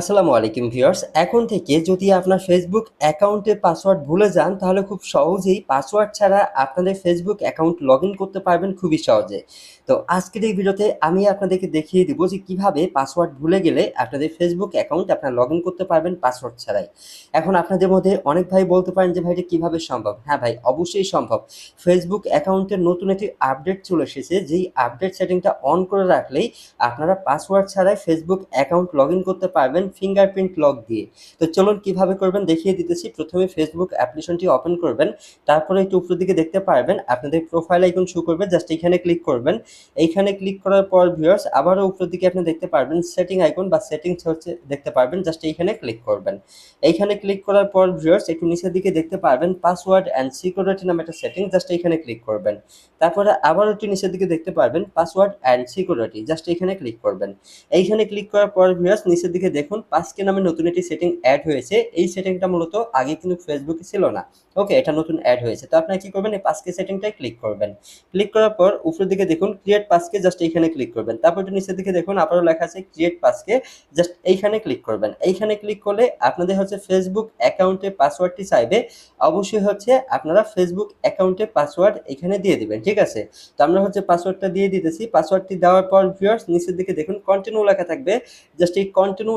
আসসালামু আলাইকুম ভিউয়ার্স। এখন থেকে যদি আপনার ফেসবুক অ্যাকাউন্টের পাসওয়ার্ড ভুলে যান, তাহলে খুব সহজেই পাসওয়ার্ড ছাড়া আপনাদের ফেসবুক অ্যাকাউন্ট লগ করতে পারবেন খুবই সহজে। তো আজকের এই ভিডিওতে আমি আপনাদেরকে দেখিয়ে দিব যে কীভাবে পাসওয়ার্ড ভুলে গেলে আপনাদের ফেসবুক অ্যাকাউন্ট আপনারা লগ করতে পারবেন পাসওয়ার্ড ছাড়াই। এখন আপনাদের মধ্যে অনেক ভাই বলতে পারেন যে, ভাই, এটা কীভাবে সম্ভব? হ্যাঁ ভাই, অবশ্যই সম্ভব। ফেসবুক অ্যাকাউন্টের নতুন একটি আপডেট চলে এসেছে, যেই আপডেট সেটিংটা অন করে রাখলেই আপনারা পাসওয়ার্ড ছাড়াই ফেসবুক অ্যাকাউন্ট লগ করতে পারবেন ফিঙ্গারপ্রিন্ট লক দিয়ে। তো চলুন কীভাবে করবেন দেখিয়ে দিতেছি। প্রথমে ফেসবুক অ্যাপ্লিকেশনটি ওপেন করবেন। তারপরে একটু উপরের দিকে দেখতে পারবেন। আপনাদের প্রোফাইল আইকন শো করবে। জাস্ট এখানে ক্লিক করবেন। এইখানে ক্লিক করার পর ভিউয়ার্স আবারও উপরের দিকে আপনি দেখতে পারবেন সেটিং আইকন বা সেটিংস হচ্ছে দেখতে পারবেন। জাস্ট এইখানে ক্লিক করবেন। এইখানে ক্লিক করার পর ভিউয়ার্স একটু নিচের দিকে দেখতে পারবেন। পাসওয়ার্ড অ্যান্ড সিকিউরিটি নামে একটা সেটিং জাস্ট এইখানে ক্লিক করবেন। তারপরে আবার একটু নিচের দিকে দেখতে পারবেন। পাসওয়ার্ড অ্যান্ড সিকিউরিটি জাস্ট এইখানে ক্লিক করবেন। এইখানে ক্লিক করার পর ভিউয়ার্স নিচের দিকে দেখুন পাসকে নামে নতুন একটি সেটিং অ্যাড হয়েছে। এই সেটিংটা মূলত আগে কিন্তু ফেসবুকে ছিল না। ওকে এটা নতুন অ্যাড হয়েছে। তো আপনারা কি করবেন? এই পাসকে সেটিংটাই ক্লিক করবেন। ক্লিক করার পর উপরের দিকে দেখুন ক্রিয়েট পাসকে জাস্ট এইখানে ক্লিক করবেন। তারপর একটু নিচের দিকে দেখুন, আবারও লেখা আছে ক্রিয়েট পাসকে জাস্ট এইখানে ক্লিক করবেন। এইখানে ক্লিক করলে আপনাদের হচ্ছে ফেসবুক অ্যাকাউন্টে পাসওয়ার্ডটি চাইবে। অবশ্যই হচ্ছে আপনারা ফেসবুক অ্যাকাউন্টে পাসওয়ার্ড এখানে দিয়ে দিবেন, ঠিক আছে? তো আমরা হচ্ছে পাসওয়ার্ডটা দিয়ে দিতেছি। পাসওয়ার্ডটি দেওয়ার পর ভিউয়ার্স নিচের দিকে দেখুন কন্টিনিউ লেখা থাকবে। জাস্ট এই কন্টিনিউ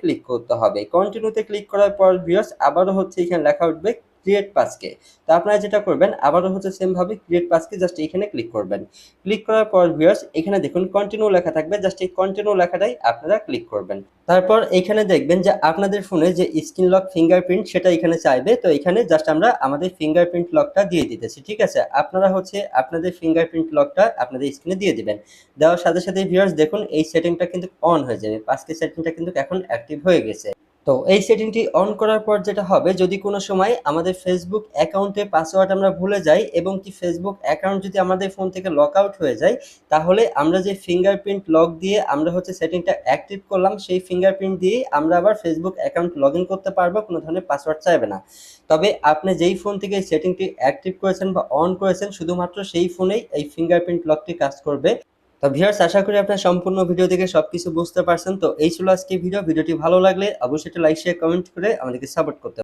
ক্লিক করতে হবে। কন্টিনিউতে ক্লিক করার পর ভিউয়ার্স আবারও হচ্ছে এখানে লেখা উঠবে ক্রিয়েট পাসকে তো আপনারা যেটা করবেন, আবারও হচ্ছে সেমভাবে ক্রিয়েট পাসকে জাস্ট এখানে ক্লিক করবেন। ক্লিক করার পর ভিউয়ার্স এখানে দেখুন কন্টিনিউ লেখা থাকবে জাস্ট এই কন্টিনিউ লেখাটাই আপনারা ক্লিক করবেন। তারপর এখানে দেখবেন যে আপনাদের ফোনে যে স্ক্রিন লক ফিঙ্গারপ্রিন্ট সেটা এখানে চাইবে। তো এখানে জাস্ট আমরা আমাদের ফিঙ্গারপ্রিন্ট লকটা দিয়ে দিতেছি, ঠিক আছে? আপনারা হচ্ছে আপনাদের ফিঙ্গারপ্রিন্ট লকটা আপনাদের স্ক্রিনে দিয়ে দিবেন। দেওয়ার সাথে সাথে ভিউয়ার্স দেখুন এই সেটিংটা কিন্তু অন হয়ে যাবে। পাসকে সেটিংটা কিন্তু এখন অ্যাক্টিভ হয়ে গেছে। তো এই সেটিংটি অন করার পর যেটা হবে, যদি কোনো সময় আমাদের ফেসবুক অ্যাকাউন্টে পাসওয়ার্ড আমরা ভুলে যাই এবং কি ফেসবুক অ্যাকাউন্ট যদি আমাদের ফোন থেকে লক আউট হয়ে যায়, তাহলে আমরা যে ফিঙ্গারপ্রিন্ট লক দিয়ে আমরা হচ্ছে সেটিংটা অ্যাক্টিভ করলাম, সেই ফিঙ্গারপ্রিন্ট দিয়েই আমরা আবার ফেসবুক অ্যাকাউন্ট লগ ইন করতে পারব, কোনো ধরনের পাসওয়ার্ড চাইবে না। তবে আপনি যেই ফোন থেকে সেটিংটি অ্যাক্টিভ করেছেন বা অন করেছেন, শুধুমাত্র সেই ফোনেই এই ফিঙ্গারপ্রিন্ট লকটি কাজ করবে। তো ভিউয়ার্স আশা করি আপনার সম্পূর্ণ ভিডিও দেখে সবকিছু বুঝতে পারছেন। তো এই ছিল আজকে ভিডিও ভিডিওটি ভালো লাগলে অবশ্যই লাইক শেয়ার কমেন্ট করে আমাদেরকে সাপোর্ট করতে